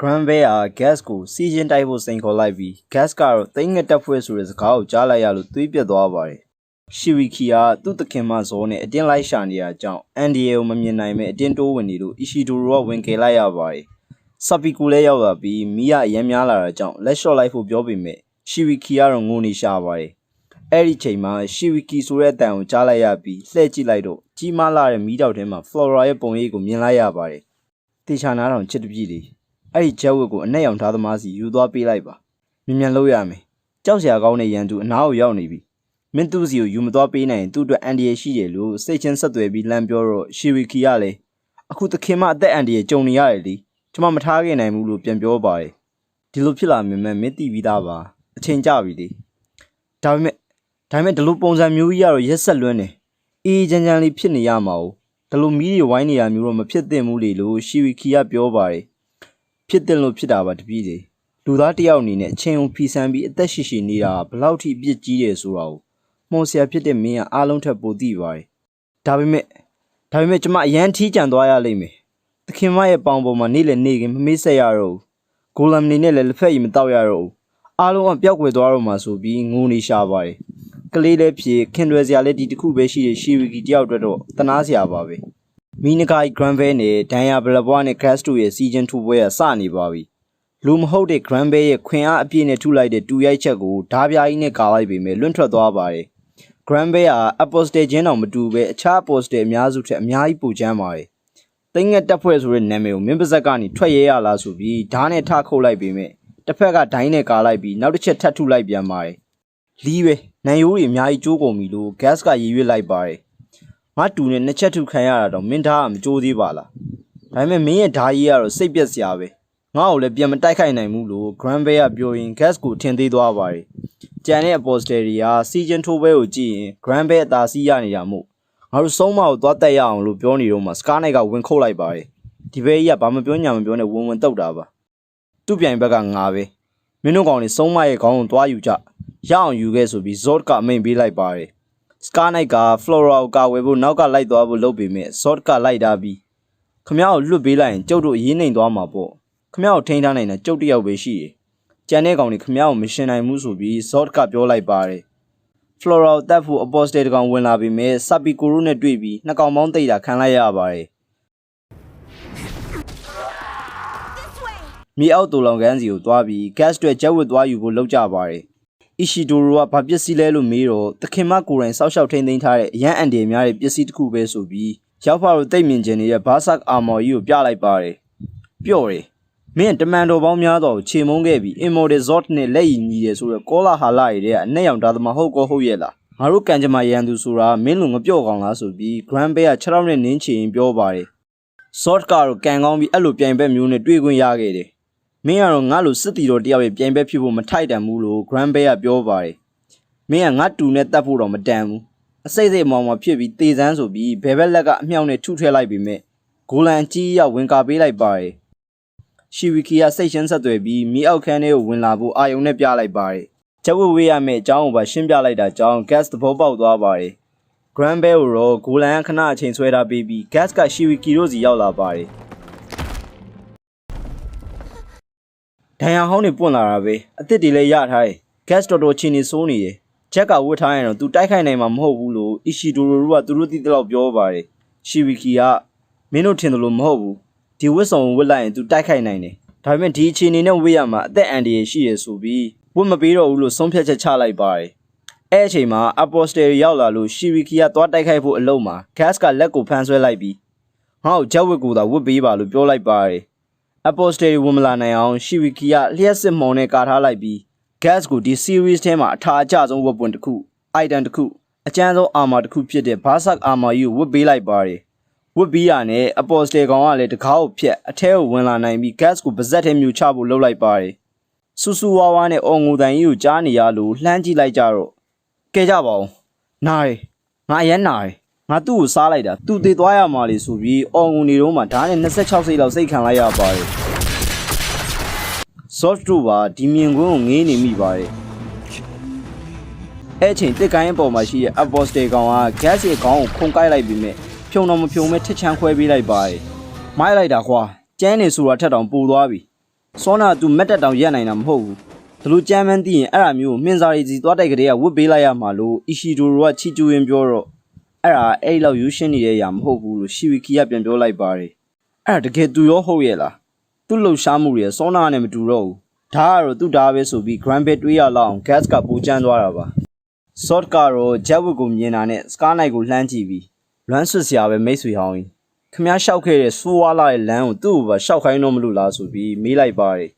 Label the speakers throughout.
Speaker 1: Grand Bear က gas ကိုစီးချင်းတိုက်ဖို့စိန်ခေါ်လိုက်ပြီး gas ကတော့တိတ်ငက်တက်ဖွဲ့ဆိုတဲ့စကားကိုကြားလိုက်ရလို့သွေးပြတ်သွားပါတယ်။ရှီဝီကီကသူ့တခင်မဇောနဲ့အတင်းလိုက်ရှာနေရကြောင်းအန်ဒီယေကိုမမြင်နိုင်မဲ့အတင်းတိုးဝင်နေလို့အီရှီဒိုရိုကဝင်ကယ်လိုက်ရပါတယ်။ဆပ်ပီကူလည်းရောက်လာပြီးမီးရအရင်များလာတာကြောင့်လက်လျှော့လိုက်ဖို့ပြောပေမဲ့ရှီဝီကီကတော့ငိုနေရှာပါတယ်။အဲ့ဒီချိန်မှာရှီဝီကီဆိုတဲ့အတန်ကိုကြားလိုက်ရပြီးလှည့်ကြည့်လိုက်တော့ကြီးမားလာတဲ့မီးတောက်ထဲမှာ Flora ရဲ့ပုံရိပ်ကိုမြင်လိုက်ရပါတယ်။တေချာနာတောင်ချစ်တပြည့်လေး အဲ့ဒီဂျက်ဝက်ကိုအနက်ရောင်ထားသမားစီယူသွားပေးလိုက်ပါမြန်မြန်လုပ်ရမယ်ကြောက်စရာကောင်းတဲ့ရန်သူအနားကိုရောက်နေပြီမင်းသူစီကိုယူမသွားပေးနိုင်ရင်သူ့အတွက်အန်ဒီရရှိတယ်လို့စိတ်ချင်းဆက်သွယ်ပြီးလမ်းပြောတော့ရှီဝီကီကလည်းအခုသခင်မအသက်အန်ဒီရကြုံနေရတယ်လေကျွန်မမထားခဲ့နိုင်ဘူးလို့ပြန်ပြောပါတယ်ဒီလိုဖြစ်လာမြင်မဲ့မင်းသိပြီးသားပါအချိန်ကြပြီလေဒါပေမဲ့ဒါပေမဲ့ဒီလိုပုံစံမျိုးကြီးကတော့ရက်ဆက်လွန်းနေအေးချမ်းချမ်းလေးဖြစ်နေရမှာ哦ဒီလိုမီးတွေဝိုင်းနေရမျိုးတော့မဖြစ်သင့်ဘူးလေလို့ရှီဝီကီကပြောပါတယ် ဖြစ်တယ်လို့ဖြစ်တာပါတပည့်တွေလူသားတစ်ယောက်အနေနဲ့အချင်းကိုဖီဆန်ပြီးအသက်ရှိရှိနေတာကဘယ်လောက်ထိအပြစ်ကြီးတယ်ဆိုတာကိုမှုံဆရာဖြစ်တဲ့မင်းကအားလုံးထက်ပိုသိပါတယ်ဒါပေမဲ့ဒါပေမဲ့ကျမအရန်ထီးကြံသွားရလိမ့်မယ်သခင်မရဲ့ပေါင်ပေါ်မှာနေ့လည်းနေခင်မမေ့ဆက်ရတော့ဘူးဂိုလမ်နေနဲ့လည်းလက်ဖက်ရည်မတောက်ရတော့ဘူးအားလုံးကပျောက်ကွယ်သွားတော့မှဆိုပြီးငိုနေရှာပါတယ်ကလေးလည်းဖြစ်ခင်တွယ်စရာလည်းဒီတစ်ခုပဲရှိတဲ့ရှီဝီကီတယောက်အတွက်တော့တနာစရာပါပဲ မီနဂိုင်ဂရန်ဘဲနဲ့ဒန်ယာဘလဘွားနဲ့ဂရက်စတိုရဲ့စီဂျန်2ပွဲကစနေပါပြီလူမဟုတ်တဲ့ဂရန်ဘဲရဲ့ခွင်အားအပြည့်နဲ့ထုလိုက်တဲ့တူရိုက်ချက်ကိုဓားပြားကြီးနဲ့ကာလိုက်ပေမဲ့လွန့်ထွက်သွားပါတယ်ဂရန်ဘဲကအပိုစတေချင်းတော့မတူပဲအခြားပိုစတေအများစုထက်အများကြီးပိုချမ်းပါတယ်တိငက်တက်ဖွဲ့ဆိုတဲ့နာမည်ကိုမင်းပါဇက်ကနေထွက်ရဲရလားဆိုပြီးဓားနဲ့ထခုတ်လိုက်ပေမဲ့တစ်ဖက်ကဒိုင်းနဲ့ကာလိုက်ပြီးနောက်တစ်ချက်ထပ်ထုလိုက်ပြန်ပါတယ်လီးပဲနန်ယိုးတွေအများကြီးကျိုးကုန်ပြီလို့ဂတ်ကရည်ရွက်လိုက်ပါတယ် ငါတူနဲ့နှစ်ချက်ထုခံရတာတော့မင်းသားကမကြိုးသေးပါလားဒါပေမဲ့မင်းရဲ့ဓာကြီးကတော့စိတ်ပြက်စရာပဲငါ့ကိုလည်းပြန်မတိုက်ခိုက်နိုင်ဘူးလို့ Grand Bay ကပြောရင် gas ကိုထင်သေးသွားပါတယ်ကြံတဲ့ apostle တွေကစီဂျန်ထိုးပွဲကိုကြည့်ရင် Grand Bay အသာစီးရနေတာမို့ငါတို့ဆုံးမကိုသွားတက်ရအောင်လို့ပြောနေတော့မှ Scar Knight ကဝင်ခုတ်လိုက်ပါတယ်ဒီဘဲကြီးကဘာမပြောညာမပြောနဲ့ဝင်ဝင်တုတ်တာပါသူ့ပြိုင်ဘက်ကငါပဲမင်းတို့ကောင်တွေဆုံးမရဲ့ခေါင်းကိုသွားယူကြရအောင်ယူခဲ့ဆိုပြီး Zod ကအမိန်ပေးလိုက်ပါတယ် Scar Knight က Flora ကိုကာဝယ်ဖို့နောက်ကလိုက်သွားဖို့လုပ်ပေမဲ့ Zod ကလိုက်တာပြီးခမ ्या ကိုလွတ်ပေးလိုက်ရင်ကျုပ်တို့အရေးနိုင်သွားမှာပေါ့ခမ ्या ကိုထိန်းထားနိုင်တာကျုပ်တစ်ယောက်ပဲရှိတယ်။ကြံတဲ့ကောင်တွေခမ ्या ကိုမရှင်နိုင်ဘူးဆိုပြီး Zod ကပြောလိုက်ပါတယ်။ Flora ကိုတတ်ဖို့ Apostle တကောင်ဝင်လာပေမဲ့ Sapikoro နဲ့တွေ့ပြီးနှစ်ကောင်ပေါင်းတိတ်တာခံလိုက်ရပါတယ်။မြေအောက်တူလောင်ကန်းစီကိုသွားပြီး gas တွေချက်ဝစ်သွားယူဖို့လုပ်ကြပါတယ်။ Ishidoro ကဘာပစ္စည်းလဲလို့မေးတော့သခင်မကိုယ်တိုင်စောက်ရှောက်ထိန်းသိမ်းထားတဲ့အရန်အန်ဒီများတဲ့ပစ္စည်းတစ်ခုပဲဆိုပြီးရောက်ဖာတို့တိတ်မြင်ကျင်နေတဲ့ဘာဆတ်အာမော်ကြီးကိုပြလိုက်ပါတယ်။ပြော့တယ်။မင်းတမန်တော်ပေါင်းများစွာကိုခြေမုံခဲ့ပြီး Immortal Zod နဲ့လက်ရည်ညီတယ်ဆိုတော့ကောလာဟာလာတွေတဲ့အနက်ရောင်ဒါသမဟုတ်ကောဟုတ်ရဲ့လား။ငါတို့ကံကြမ္မာရန်သူဆိုတာမင်းလူငပြော့ကောင်လားဆိုပြီး Grand Bay က6ရောက်နဲ့နင်းချင်ပြောပါတယ်။ Zod ကတော့ကံကောင်းပြီးအဲ့လိုပြိုင်ဘက်မျိုးနဲ့တွေ့ခွင့်ရခဲ့တယ်။ မင်းကတော့ငါလိုစစ်တီတော်တယောက်ရဲ့ပြိုင်ဘက်ဖြစ်ဖို့မထိုက်တန်ဘူးလို့ Grand Bay ကပြောပါတယ်။မင်းကငါတူနဲ့တတ်ဖို့တော့မတန်ဘူး။အစိတ်စိတ်မောင်မှာဖြစ်ပြီးတေစမ်းဆိုပြီးဘယ်ဘက်လက်ကအမြောက်နဲ့ထုထဲလိုက်ပြီးမြဲဂိုလန်ကြီးရောက်ဝင်ကာပေးလိုက်ပါတယ်။ရှီဝီကီကစိတ်ရှင်းဆက်သွယ်ပြီးမီးအောက်ခန်းထဲကိုဝင်လာဖို့အာယုံနဲ့ပြလိုက်ပါတယ်။ချက်ဝဝေးရမယ့်အကြောင်းကိုပါရှင်းပြလိုက်တာကြောင့် gas သဘောပေါက်သွားပါတယ်။ Grand Bell ကိုတော့ဂိုလန်ကခဏအချိန်ဆွဲထားပေးပြီး gas ကရှီဝီကီတို့စီရောက်လာပါတယ်။ ဒဏ်ရာဟောင်းတွေပွင့်လာတာပဲအစ်စ်တွေလည်းရထားတယ်။ gas တော်တော်ချင်းနေစိုးနေတယ်။ချက်ကဝတ်ထားရင်တော့သူတိုက်ခိုက်နိုင်မှာမဟုတ်ဘူးလို့အီရှီဒိုရိုကသူတို့သိတဲ့လောက်ပြောပါတယ်။ရှီဝီကီကမင်းတို့ထင်တယ်လို့မဟုတ်ဘူး။ဒီဝတ်စုံဝတ်လိုက်ရင်သူတိုက်ခိုက်နိုင်တယ်။ဒါပေမဲ့ဒီအခြေအနေနဲ့ဝတ်ရမှာအသက်အန္တရာယ်ရှိရဆိုပြီးဝတ်မပေးတော့ဘူးလို့ဆုံးဖြတ်ချက်ချလိုက်ပါတယ်။အဲ့အချိန်မှာ Apostle ရောက်လာလို့ရှီဝီကီကသွားတိုက်ခိုက်ဖို့အလုံးမှာ gas ကလက်ကိုဖမ်းဆွဲလိုက်ပြီးငါ့ကိုဂျက်ဝတ်ကိုသာဝတ်ပေးပါလို့ပြောလိုက်ပါတယ်။ Apostle ဝင်မလာနိုင်အောင်ရှီဝီကီကလျှက်စစ်မှုံနဲ့ကာထားလိုက်ပြီး gas ကိုဒီ series ထဲမှာအထာအကျဆုံးဝတ်ပွန်တစ်ခု item တစ်ခုအကျန်းဆုံး armor တစ်ခုဖြစ်တဲ့ Berserk armor ကြီးကိုဝတ်ပေးလိုက်ပါတယ်ဝတ်ပြီးရနဲ့ Apostle ကောင်ကလည်းတကားကိုဖြတ်အထဲကိုဝင်လာနိုင်ပြီး gas ကိုပါဇက်ထဲမြူချဖို့လုပ်လိုက်ပါတယ်ဆူဆူဝါဝါနဲ့အော်ငူတန်ကြီးကိုကြားနေရလို့လှမ်းကြည့်လိုက်ကြတော့ကဲကြပါဦးနားရငါအရန်နားရ ငါသူ့ကိုစားလိုက်တာသူ့သေးသွားရမှာလေဆိုပြီးအော်ငူနေတော့မှဓာတ်နဲ့26စိတ်လောက်စိတ်ခံလိုက်ရပါတယ် soft တို့ပါဒီမြင်ကွင်းကိုငေးနေမိပါတယ်အဲ့ချိန်တစ်ကိုင်းအပေါ်မှာရှိတဲ့ apostle ကောင်က gas ရဲ့ခေါင်းကိုခုန်ကိုက်လိုက်ပြီးမြဲဖြုံတော့မဖြုံမဲထစ်ချမ်းခွဲပေးလိုက်ပါတယ်မိုက်လိုက်တာခွာကျန်းနေဆိုတာထက်တောင်ပိုသွားပြီစောနာက तू မက်တက်တောင်ရက်နိုင်တာမဟုတ်ဘူးဒီလိုကြမ်းမှန်းသိရင်အဲ့ဒါမျိုးကိုမှင်စာရီစီသွားတိုက်ကလေးကဝတ်ပေးလိုက်ရမှာလို့အီရှီဒိုရိုကချီကျူရင်ပြောတော့ အဲ့ဒါအဲ့လောက်ယူရှင်းနေတဲ့အရာမဟုတ်ဘူးလို့ရှီဝီကီကပြန်ပြောလိုက်ပါတယ်အဲ့ဒါတကယ်သူရောဟုတ်ရဲ့လားသူ့လှုပ်ရှားမှုတွေစောနာနဲ့မတူတော့ဘူးဒါကတော့သူ့ဒါပဲဆိုပြီး grand bay တွေးရလောက်အောင် gas ကပူကျန်းသွားတာပါ short ကတော့ jet wig ကိုမြင်တာနဲ့ scar night ကိုလှမ်းကြည့်ပြီးလွမ်းဆွစရာပဲမိတ်ဆွေဟောင်းကြီးခမည်းလျှောက်ခဲ့တဲ့ဆိုးဝါးလာတဲ့လမ်းကိုသူ့ကိုပါလျှောက်ခိုင်းတော့မလို့လားဆိုပြီးမေးလိုက်ပါတယ်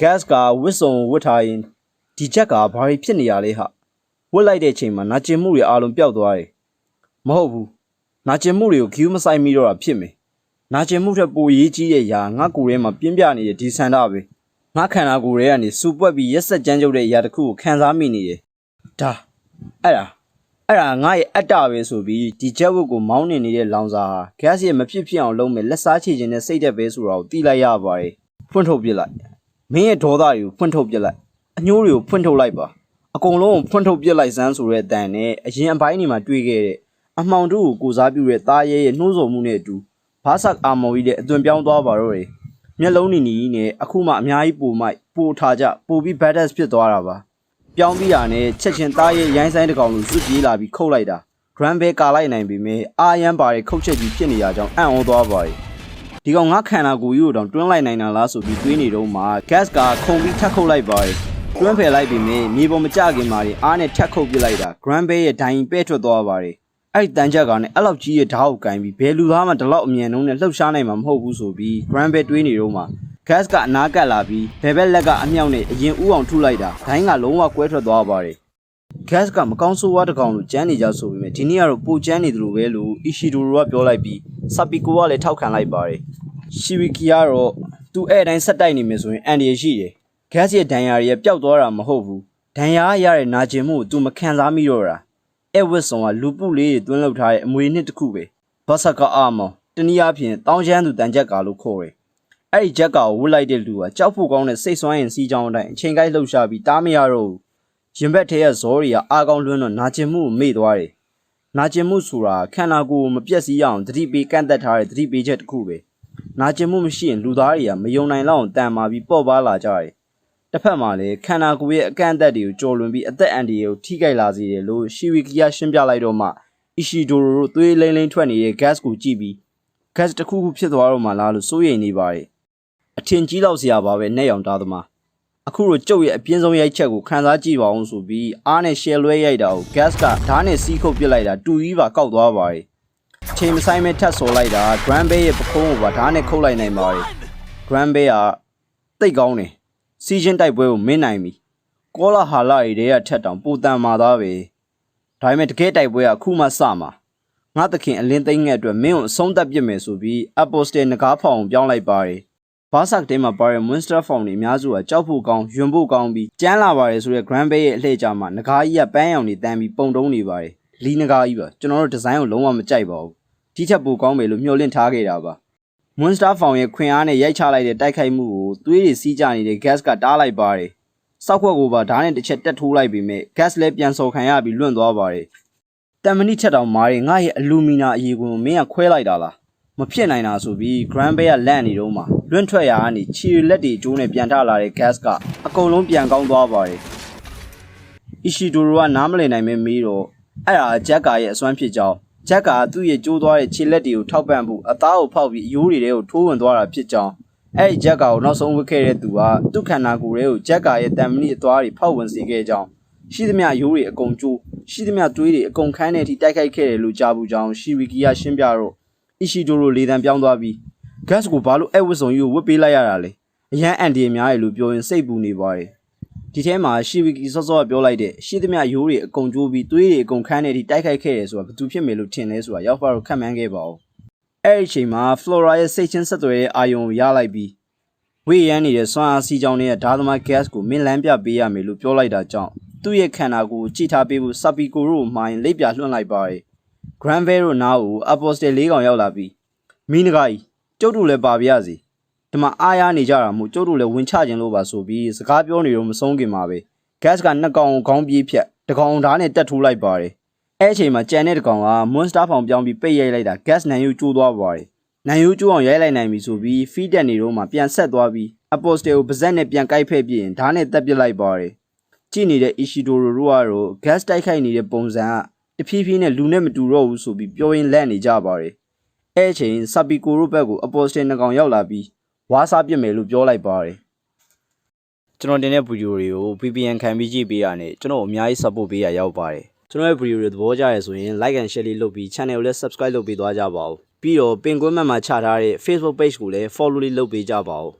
Speaker 1: gas ကဝစ်စုံဝတ်ထားရင်ဒီချက်ကဘာတွေဖြစ်နေရလဲဟာဝတ်လိုက်တဲ့ချိန်မှာနာကျင်မှုတွေအားလုံးပျောက်သွားတယ် မဟုတ်ဘူးနာကျင်မှုတွေကိုဂယူးမဆိုင်မိတော့တာဖြစ်မယ်နာကျင်မှုထက်ပိုရေးကြီးတဲ့ຢာငါကိုယ်ထဲမှာပြင်းပြနေတဲ့ဒီဆန္ဒပဲငါခန္ဓာကိုယ်ထဲကနေစူပွက်ပြီးရက်ဆက်ကြမ်းကြုတ်တဲ့ຢာတစ်ခုကိုခံစားမိနေတယ်ဒါအဲ့ဒါအဲ့ဒါငါရဲ့အတ္တပဲဆိုပြီးဒီချက်ဝတ်ကိုမောင်းနေနေတဲ့လောင်စာဟာ gas ရဲ့မဖြစ်ဖြစ်အောင်လုပ်မယ်လက်စားချေခြင်းနဲ့စိတ်သက်ပဲဆိုတာကိုသိလိုက်ရပါတယ်ဖွင့်ထုတ်ပြလိုက်မင်းရဲ့ဒေါသတွေကိုဖွင့်ထုတ်ပြစ်လိုက်အညိုးတွေကိုဖွင့်ထုတ်လိုက်ပါအကုန်လုံးကိုဖွင့်ထုတ်ပြစ်လိုက်စမ်းဆိုတဲ့အတန်နဲ့အရင်အပိုင်းတွေမှာတွေ့ခဲ့တဲ့ အမှောင်တို့ကိုကိုစားပြုတဲ့သားရဲရဲ့နှိုးဆော်မှုနဲ့အတူဘာဆက်အာမော်ကြီးတဲ့အသွင်ပြောင်းသွားပါတော့တယ်မျက်လုံးနီနီနဲ့အခုမှအများကြီးပိုမိုက်ပိုထားကြပိုပြီး badass ဖြစ်သွားတာပါပြောင်းပြီးတာနဲ့ချက်ချင်းသားရဲရိုင်းဆိုင်တစ်ကောင်လိုစွတ်ပြေးလာပြီးခုတ်လိုက်တာ grand bay ကာလိုက်နိုင်ပြီမဲ့အာရန်ပါတဲ့ခုတ်ချက်ကြီးဖြစ်နေရကြောင်းအံ့ဩသွားပါတယ်ဒီကောင်ငါခန္ဓာကိုယ်ကြီးကိုတောင်တွန်းလိုက်နိုင်တာလားဆိုပြီးတွေးနေတော့မှ gas ကခုန်ပြီးထပ်ခုတ်လိုက်ပါတယ်တွန်းဖယ်လိုက်ပြီးမြင်မြေပေါ်မကျခင်မှာဒီအားနဲ့ထပ်ခုတ်ပစ်လိုက်တာ grand bay ရဲ့ဒိုင်ပဲ့ထွက်သွားပါတယ် အဲ့ဒီတန်ချက်ကလည်းအဲ့လောက်ကြီးရဲ့ဓာတ်ကိုကင်ပြီးဘယ်လူသားမှဒီလောက်အမြန်နှုံးနဲ့လှုပ်ရှားနိုင်မှာမဟုတ်ဘူးဆိုပြီး grand bay တွေးနေတော့မှ gas ကအနားကပ်လာပြီးဘယ်ဘက်လက်ကအမြောက်နဲ့အရင်ဥအောင်ထုလိုက်တာဒိုင်းကလုံးဝကွဲထွက်သွားပါတယ် gas ကမကောင်းဆိုးဝါးတစ်ကောင်လို့ကြမ်းနေကြဆိုပေမဲ့ဒီနေ့ကတော့ပိုကြမ်းနေတယ်လို့ပဲလို့ Ishidoro ကပြောလိုက်ပြီး Sapiko ကလည်းထောက်ခံလိုက်ပါတယ် Shibiki ကတော့သူအဲ့အတိုင်းဆက်တိုက်နေမယ်ဆိုရင်အန်ဒီရရှိတယ် gas ရဲ့ဒဏ်ရာတွေရဲ့ပျောက်သွားတာမဟုတ်ဘူးဒဏ်ရာရတဲ့နာကျင်မှုကို तू မခံစားမိတော့တာ အဲ့ဝစ်ဆောင်ကလူပုလေးတွေတွင်းလောက်ထားတဲ့အမွေနှစ်တစ်ခုပဲဘာဆာကအာမောတနည်းအားဖြင့်တောင်းချမ်းသူတန်ချက်ကာလို့ခေါ်တယ်အဲ့ဒီချက်ကာကိုဝတ်လိုက်တဲ့လူကကြောက်ဖို့ကောင်းတဲ့စိတ်ဆွမ်းရင်စီးကြောင်းအတိုင်းအချိန်ကိုက်လှုပ်ရှားပြီးတားမရတော့ဘူးရင်ဘတ်ထဲကဇောတွေကအားကောင်းလွန်းတော့နာကျင်မှုကိုမေ့သွားတယ်။နာကျင်မှုဆိုတာခန္ဓာကိုယ်ကိုမပြက်စီးအောင်တတိပေးကန့်သက်ထားတဲ့တတိပေးချက်တစ်ခုပဲ။နာကျင်မှုမရှိရင်လူသားတွေကမယုံနိုင်လောက်အောင်တန်မာပြီးပေါ့ပါလာကြတယ်။ တစ်ဖက်မှာလည်းခန္ဓာကိုယ်ရဲ့အကန့်အသတ်တွေကိုကျော်လွန်ပြီးအသက်အန္တရာယ်ကိုထိခိုက်လာစေတယ်လို့ရှီဝီကီယာရှင်းပြလိုက်တော့မှအီရှီဒိုရိုတို့သွေးလိမ့်လိမ့်ထွက်နေတဲ့ gas ကိုကြည့်ပြီး gas တစ်ခုခုဖြစ်သွားတော့မှလားလို့စိုးရိမ်နေပါတယ်။အထင်ကြီးလောက်စရာပါပဲနဲ့ရောင်သားသမားအခုတော့ကျုပ်ရဲ့အပြင်းဆုံးရိုက်ချက်ကိုခန်းစားကြည့်ပါအောင်ဆိုပြီးအားနဲ့ share လွဲရိုက်တာကို gas ကဓာတ်နဲ့စီးခုတ်ပစ်လိုက်တာတူကြီးပါကောက်သွားပါတယ်။ချိန်မဆိုင်မဲ့ထပ်ဆော်လိုက်တာ grand bay ရဲ့ပခုံးကိုပါဓာတ်နဲ့ခုတ်လိုက်နိုင်ပါတယ်။ grand bay ကတိတ်ကောင်းတယ်။ စီချင်းတိုက်ပွဲကိုမင်းနိုင်ပြီ။ကောလာဟာလာတွေတဲကထက်တောင်ပူတန်မာသားပဲ။ဒါပေမဲ့တကယ်တိုက်ပွဲကအခုမှစမှာ။ငါသခင်အလင်းသိမ့်ငယ်အတွက်မင်းကိုအဆုံးသတ်ပစ်မယ်ဆိုပြီး apostle ငကားဖောင်ပြောင်းလိုက်ပါတယ်။ဘားဆက်တဲမှာပါတဲ့ Monster Form တွေအများစုကကြောက်ဖို့ကောင်း၊ယွံဖို့ကောင်းပြီးကျန်းလာပါတယ်ဆိုတဲ့ Grand Bay ရဲ့အလှည့်ကြမှာငကားကြီးကပန်းရောင်တွေတန်းပြီးပုံတုံးနေပါတယ်။လီငကားကြီးပါကျွန်တော်တို့ဒီဇိုင်းကိုလုံးဝမကြိုက်ပါဘူး။ဒီချက်ပိုကောင်းမယ်လို့မျှော်လင့်ထားခဲ့တာပါ။ Monster Form ရဲ့ခွင်အားနဲ့ရိုက်ချလိုက်တဲ့တိုက်ခိုက်မှုကိုသွေးတွေစီးကြနေတဲ့ gas ကတားလိုက်ပါတယ်။စောက်ခွက်ကိုပါဓာတ်နဲ့တစ်ချက်တက်ထိုးလိုက်ပြီးမြဲ gas လည်းပြန်စော်ခံရပြီးလွင့်သွားပါတယ်။တန်မဏိချက်တောင်မားရင်ငါရဲ့အလူမီနာအရေးကိုမင်းကခွဲလိုက်တာလား။မဖြစ်နိုင်တာဆိုပြီး Grand Bay ကလန့်နေတော့မှလွင့်ထွက်ရာကနေခြေလက်တွေကျိုးနဲ့ပြန်ထလာတဲ့ gas ကအကုန်လုံးပြန်ကောင်းသွားပါတယ်။ Ishidoro ကနားမလည်နိုင်မဲမေးတော့အဲ့ဒါဂျက်ကာရဲ့အစွမ်းဖြစ်ကြောင်း ဂျက်ကသူ့ရဲ့ကျိုးသွားတဲ့ခြေလက်တွေကိုထောက်ပံ့ဖို့အသားကိုဖောက်ပြီးအယိုးတွေထဲကိုထိုးဝင်သွားတာဖြစ်ကြောင်းအဲ့ဒီဂျက်ကာကိုနောက်ဆုံးဝစ်ခဲ့တဲ့သူကသူ့ခန္ဓာကိုယ်ထဲကိုဂျက်ကရဲ့တံမဏိအသွားတွေဖောက်ဝင်စေခဲ့ကြောင်းရှိသမျှအယိုးတွေအကုန်ကျိုးရှိသမျှသွေးတွေအကုန်ခန်းတဲ့အထိတိုက်ခိုက်ခဲ့တယ်လို့ကြားဘူးကြောင်းရှီဝီကီယာရှင်းပြတော့အီရှီဒိုရိုလေတံပြောင်းသွားပြီး gas ကိုဘာလို့အဲ့ဝစ်စုံကြီးကိုဝစ်ပေးလိုက်ရတာလဲအရန်အန်ဒီများရလို့ပြောရင်စိတ်ပူနေပါတယ် ဒီထဲမှာရှီဝီကီစောစောကပြောလိုက်တဲ့ရှီသမျှရိုးတွေအကုန်ကျိုးပြီးသွေးတွေအကုန်ခန်းနေထိတိုက်ခိုက်ခဲ့တယ်ဆိုတာဘယ်သူဖြစ်မယ်လို့ထင်လဲဆိုတာရောက်ဖာတော့ခက်မှန်းခဲ့ပါဦးအဲ့ဒီအချိန်မှာ Flora ရဲ့စိတ်ချင်းဆက်သွယ်တဲ့အာယုံကိုရလိုက်ပြီးဝေးရမ်းနေတဲ့စွမ်းအားစီးကြောင်းနဲ့ဓာသမား gas ကိုမင်းလန်းပြပေးရမယ်လို့ပြောလိုက်တာကြောင့်သူ့ရဲ့ခန္ဓာကိုယ်ကိုကြည့်ထားပေးဖို့ Sapiko တို့ကိုမှိုင်းလိပ်ပြလွှင့်လိုက်ပါတယ် Grand Vale တို့နားကို Apostle ၄កောင်ရောက်လာပြီးမင်းတကားကြီးကျုပ်တို့လည်းပါပြရစီ ဒီမှာအားရနေကြတာမို့ကျုပ်တို့လည်းဝင်ချခြင်းလို့ပါဆိုပြီးစကားပြောနေတော့မဆုံးခင်ပါပဲ gas ကနှစ်ကောင်ကိုခေါင်းပြေးဖြတ်တကောင်ဓာတ်နဲ့တက်ထိုးလိုက်ပါတယ်အဲ့အချိန်မှာကြံတဲ့တကောင်က monster ဖောင်ပြောင်းပြီးပိတ်ရိုက်လိုက်တာ gas နံယူကျိုးသွားပါတယ်နံယူကျိုးအောင်ရိုက်လိုက်နိုင်ပြီဆိုပြီး feed တက်နေတော့မှပြန်ဆက်သွားပြီးအပေါ်စတယ်ကိုပါဇက်နဲ့ပြန်ကိုက်ဖက်ပြရင်ဓာတ်နဲ့တက်ပစ်လိုက်ပါတယ်ကြည့်နေတဲ့ Ishidoro တို့ကတော့ gas တိုက်ခိုက်နေတဲ့ပုံစံကတဖြည်းဖြည်းနဲ့လူနဲ့မတူတော့ဘူးဆိုပြီးပြောရင်းလက်နေကြပါတယ်အဲ့အချိန်ဆာပီကိုတို့ဘက်ကိုအပေါ်စတယ်နှစ်ကောင်ရောက်လာပြီး ဝါးစားပစ်မယ်လို့ပြောလိုက်ပါတယ်ကျွန်တော်တင်တဲ့ဗီဒီယိုတွေကို VPN ခံပြီးကြည့်ပေးရနဲ့ကျွန်တော်အများကြီး support ပေးရရောက်ပါတယ်ကျွန်တော်ရဲ့ဗီဒီယိုတွေသဘောကျရဆိုရင် like and share လေးလုပ်ပြီး channel ကိုလည်း subscribe လုပ်ပေးသွားကြပါဦးပြီးတော့ပင်ကွင်းမှတ်မှာချထားတဲ့ Facebook page ကိုလည်း follow လေးလုပ်ပေးကြပါဦး